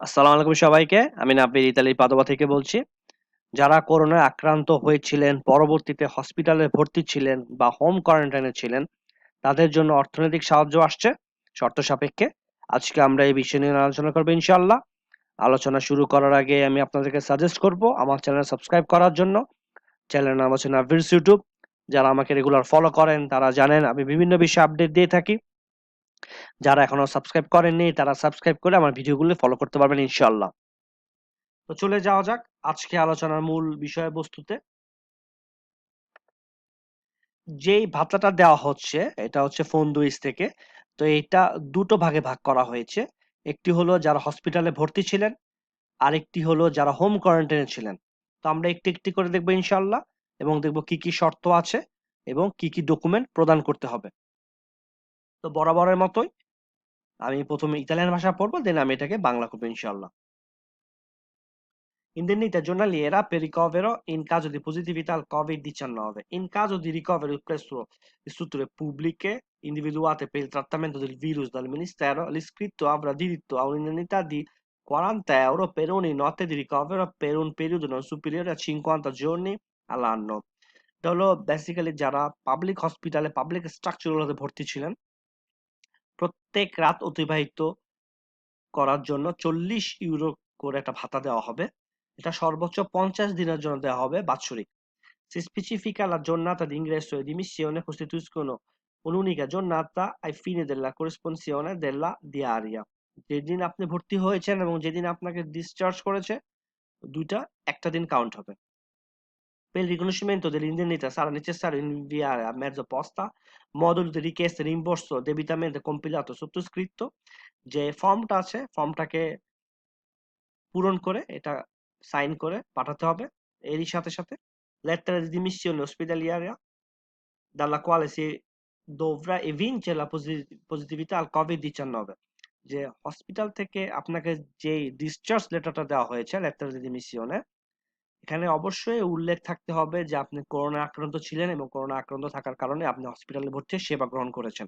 আসসালামু আলাইকুম সবাইকে। আমি নাবিল ইতালি পাদোবা থেকে বলছি। যারা করোনায় আক্রান্ত হয়েছিলেন, পরবর্তীতে হসপিটালে ভর্তি ছিলেন বা হোম কোয়ারেন্টাইনে ছিলেন, তাদের জন্য অর্থনৈতিক সাহায্য আসছে শর্ত সাপেক্ষে। আজকে আমরা এই বিষয় নিয়ে আলোচনা করব ইনশাল্লাহ আলোচনা শুরু করার আগে আমি আপনাদেরকে সাজেস্ট করব আমার চ্যানেল সাবস্ক্রাইব করার জন্য। চ্যানেলের নাম হচ্ছে নাভিরস ইউটিউব। যারা আমাকে রেগুলার ফলো করেন তারা জানেন আমি বিভিন্ন বিষয়ে আপডেট দিয়ে থাকি। যারা এখনও সাবস্ক্রাইব করেননি, তারা সাবস্ক্রাইব করে আমার ভিডিওগুলো ফলো করতে পারবেন ইনশাল্লাহ তো চলে যাওয়া যাক আজকে আলোচনার মূল বিষয়বস্তুতে। যেই ভাতাটা দেওয়া হচ্ছে, এটা হচ্ছে ফোন দুইস থেকে, তো এটা দুটো ভাগে ভাগ করা হয়েছে। একটি হলো যারা হসপিটালে ভর্তি ছিলেন, আরেকটি হলো যারা হোম কোয়ারেন্টাইনে ছিলেন। তো আমরা একটি একটি করে দেখব ইনশাল্লাহ এবং দেখব কি কি শর্ত আছে এবং কি কি ডকুমেন্ট প্রদান করতে হবে। তো বরাবরের মতোই আমি প্রথমে ইতালিয়ান ভাষা পড়বো দেন আমি এটাকে বাংলা করবো ইনশাআল্লাহ Indennità giornaliera per ricovero in caso di positività al Covid-19. In caso di ricovero presso le strutture pubbliche individuate per il trattamento del virus dal Ministero, l'iscritto avrà diritto a un'indennità di 40 euro per ogni notte di ricovero per un periodo non superiore a 50 giorni all'anno. এটা হলো basically যারা public হসপিটালে public স্ট্রাকচারগুলোতে ভর্তি ছিলেন প্রত্যেক রাত অতিবাহিত করার জন্য চল্লিশ ইউরো করে একটা ভাতা দেওয়া হবে। এটা সর্বোচ্চ পঞ্চাশ দিনের জন্য দেওয়া হবে বাৎসরিক। Si specifica la giornata di ingresso e di missione costituiscono un'unica giornata ai fini della corresponsione della diaria. যেদিন আপনি ভর্তি হয়েছেন এবং যেদিন আপনাকে ডিসচার্জ করেছে, দুইটা, একটা দিন কাউন্ট হবে। Per il riconoscimento dell'indennità sarà necessario inviare a mezzo posta modulo di richiesta e rimborso debitamente compilato e sottoscritto যে ফর্মটা আছে ফর্মটাকে পূরণ করে এটা সাইন করে পাঠাতে হবে এরই সাথে সাথে lettera di dimissione ospedaliera dalla quale si dovrà evincere la posi- positività al COVID-19 যে হসপিটাল থেকে আপনাকে যে ডিসচার্জ লেটারটা দেওয়া হয়েছে লেটার দি ডিমিশনে এখানে অবশ্যই উল্লেখ থাকতে হবে যে, আপনি করোনা আক্রান্ত ছিলেন এবং করোনা আক্রান্ত থাকার কারণে আপনি হসপিটালে ভর্তি সেবা গ্রহণ করেছেন।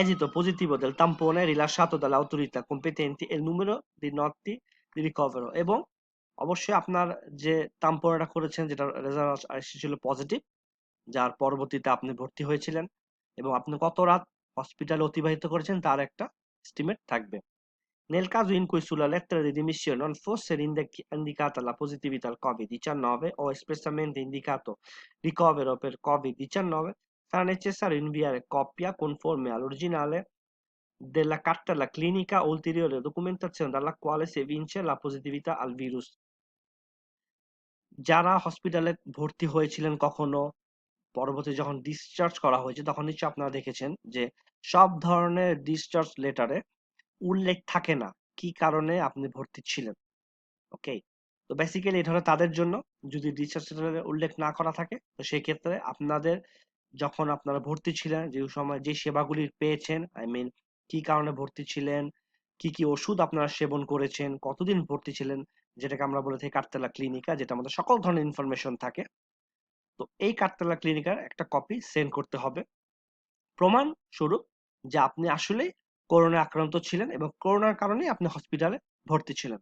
esito positivo del tampone rilasciato dalle autorità competenti e il numero di notti di ricovero এবং অবশ্যই আপনার যে তাম্পনটা করেছেন যেটা রেজাল্ট এসেছিল পজিটিভ যার পরবর্তীতে আপনি ভর্তি হয়েছিলেন এবং আপনি কত রাত হসপিটালে অতিবাহিত করেছেন, তার একটা এস্টিমেট থাকবে। Nel caso in cui sulla lettera di dimissione non fosse indicata la positività al Covid-19 o espressamente indicato ricovero per Covid-19, sarà necessario inviare copia conforme all'originale della cartella clinica o ulteriore documentazione dalla quale si evince la positività al virus. যারা হসপিটালে ভর্তি হয়েছিলেন কখনো পরবর্তী যখন discharge করা হয়েছে তখন নিশ্চয়ই আপনারা দেখেছেন যে সব ধরনের ডিসচার্জ লেটারে উল্লেখ থাকে না কি কারণে আপনি ভর্তি ছিলেন ওকে তো বেসিক্যালি এটা হলো তাদের জন্য যদি লেটারে উল্লেখ না করা থাকে, তো সেই ক্ষেত্রে আপনাদের যখন আপনারা ভর্তি ছিলেন, যে সময় যে সেবাগুলি পেয়েছেন আই মিন কি কারণে ভর্তি ছিলেন, কি কি ওষুধ আপনারা সেবন করেছেন, কতদিন ভর্তি ছিলেন, যেটাকে আমরা বলে থাকি কার্তেলা ক্লিনিকা যেটা আমাদের সকল ধরনের ইনফরমেশন থাকে, তো এই কার্তেলা ক্লিনিকার একটা কপি সেন্ড করতে হবে। প্রমাণ স্বরূপ যে আপনি আসলেই করোনা আক্রান্ত ছিলেন এবং করোনার কারণে আপনি হসপিটালে ভর্তি ছিলেন।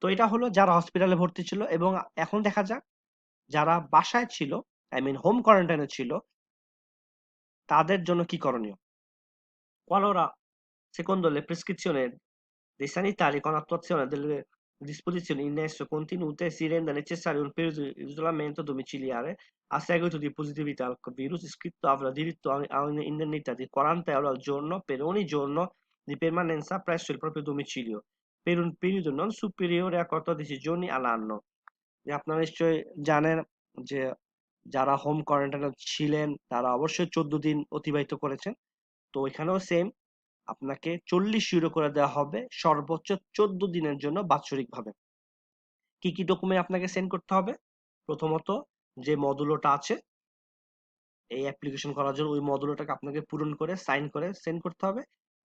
তো এটা হলো যারা হসপিটালে ভর্তি ছিল এবং এখন দেখা যাক, যারা বাসায় ছিল আই মিন হোম কোয়ারেন্টাইনে ছিল, তাদের জন্য কি করণীয়? Qualora secondo প্রেসক্রিপশনের prescrizioni dei sanitari con disposizioni in esso contenute si renda necessario un periodo di isolamento domiciliare a seguito di positività al virus, iscritto avrà diritto a un'indennità di 40 euro al giorno per ogni giorno di permanenza presso il proprio domicilio per un periodo non superiore a 14 giorni all'anno যে আপনারা নিশ্চয়ই জানেন যে যারা home কোয়ারেন্টাইনে ছিলেন তারা অবশ্যই চোদ্দ দিন অতিবাহিত করেছেন তো এখানেও সেম আপনাকে চল্লিশ ইউরো করে দেওয়া হবে সর্বোচ্চ চোদ্দ দিনের জন্য বাৎসরিক ভাবে কি কি ডকুমেন্ট আপনাকে সেন্ড করতে হবে? প্রথমত যে মডুলোটা আছে, এই অ্যাপ্লিকেশন করার জন্য ওই মডুলোটাকে আপনাকে পূরণ করে সাইন করে সেন্ড করতে হবে।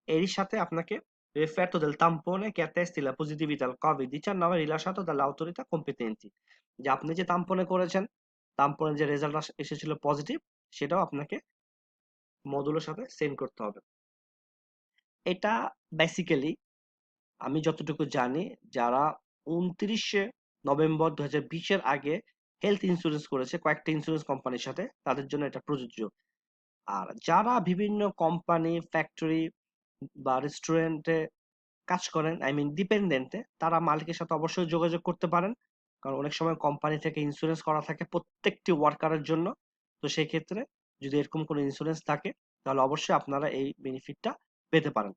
এরই সাথে আপনাকে referto del tampone che attesti la positività al Covid-19 rilasciato dalle autorità competenti যে আপনি যে তাম্পনে করেছেন তাম্পনের যে রেজাল্ট এসেছিল পজিটিভ সেটাও আপনাকে মডুলের সাথে সেন্ড করতে হবে। এটা বেসিক্যালি আমি যতটুকু জানি যারা উনত্রিশে নভেম্বর দু হাজার বিশের আগে হেলথ ইন্স্যুরেন্স করেছে, কয়েকটা ইন্স্যুরেন্স কোম্পানির সাথে, তাদের জন্য এটা প্রযোজ্য। আর যারা বিভিন্ন কোম্পানি ফ্যাক্টরি বা রেস্টুরেন্টে কাজ করেন আই মিন ডিপেন্ডেন্টে তারা মালিকের সাথে অবশ্যই যোগাযোগ করতে পারেন। কারণ অনেক সময় কোম্পানি থেকে ইন্স্যুরেন্স করা থাকে প্রত্যেকটি ওয়ার্কারের জন্য। তো সেই ক্ষেত্রে যদি এরকম কোনো ইন্স্যুরেন্স থাকে, তাহলে অবশ্যই আপনারা এই বেনিফিটটা পেতে পারেন।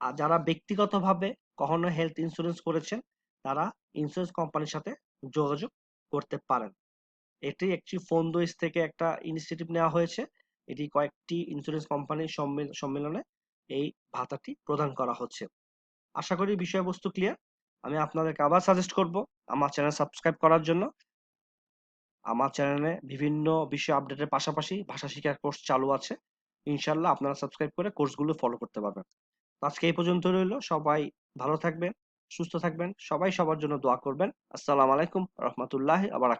আর যারা ব্যক্তিগতভাবে কখনো হেলথ ইন্স্যুরেন্স করেছেন, তারা ইন্স্যুরেন্স কোম্পানির সাথে যোগাযোগ করতে পারেন। এটি একটি ফোন দোইস থেকে একটা ইনিশিয়েটিভ নেওয়া হয়েছে। এটি কয়েকটি ইন্স্যুরেন্স কোম্পানির সম্মেলনে এই ভাতাটি প্রদান করা হচ্ছে। আশা করি বিষয়বস্তু ক্লিয়ার আমি আপনাদেরকে আবার সাজেস্ট করব আমার চ্যানেল সাবস্ক্রাইব করার জন্য। আমার চ্যানেলে বিভিন্ন বিষয় আপডেটের পাশাপাশি ভাষা শিক্ষার কোর্স চালু আছে। ইনশাল্লাহ আপনারা সাবস্ক্রাইব করে কোর্সগুলো ফলো করতে পারবেন। আজকে এই পর্যন্ত রইল। সবাই ভালো থাকবেন, সুস্থ থাকবেন। সবাই সবার জন্য দোয়া করবেন। আসসালামু আলাইকুম রহমতুল্লাহ আবার